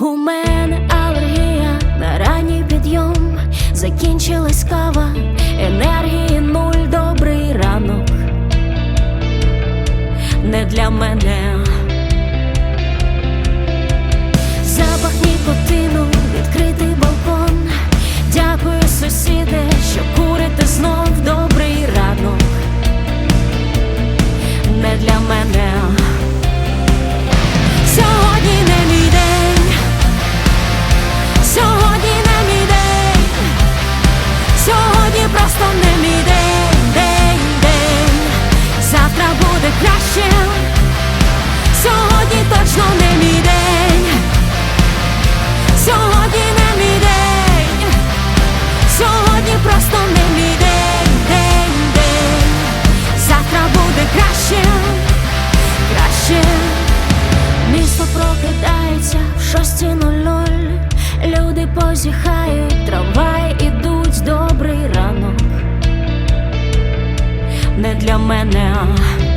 У мене алергія на ранній підйом закінчилась кава енергія. стіну ноль, люди позіхають, трамвай ідуть добрий ранок. Не для мене. а